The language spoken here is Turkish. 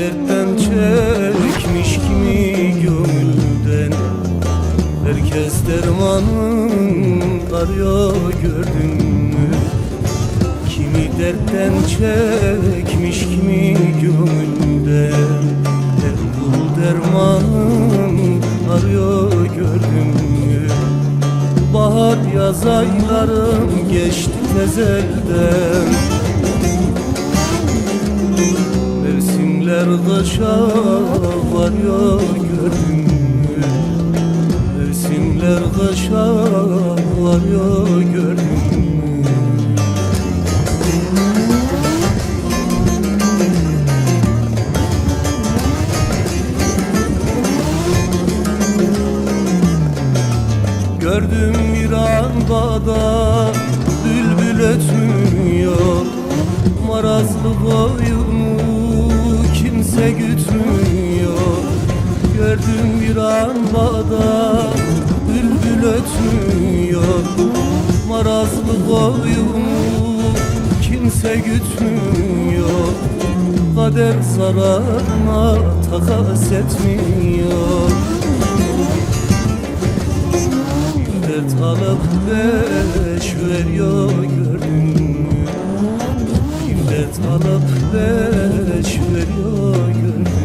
dertten çekmiş kimi gönülden Herkes dermanın arıyor gördün mü? Kimi dertten çekmiş kimi gönülden Her kul dermanın arıyor gördün mü? Bahar yaz aylarım geçti tezelden Mevsimler kışa varıyor gördün mü? Mevsimler kışa varıyor gördün mü? Gördüm bir an bağda bülbül ötmüyor kimse gütmüyor. Gördüm bir an bağda bülbül ötmüyor. Marazlı boyunu kimse gütmüyor. Kader zararına takas etmiyor. Dert alıp beş veriyor? Dert alıp veriyor gördün mü?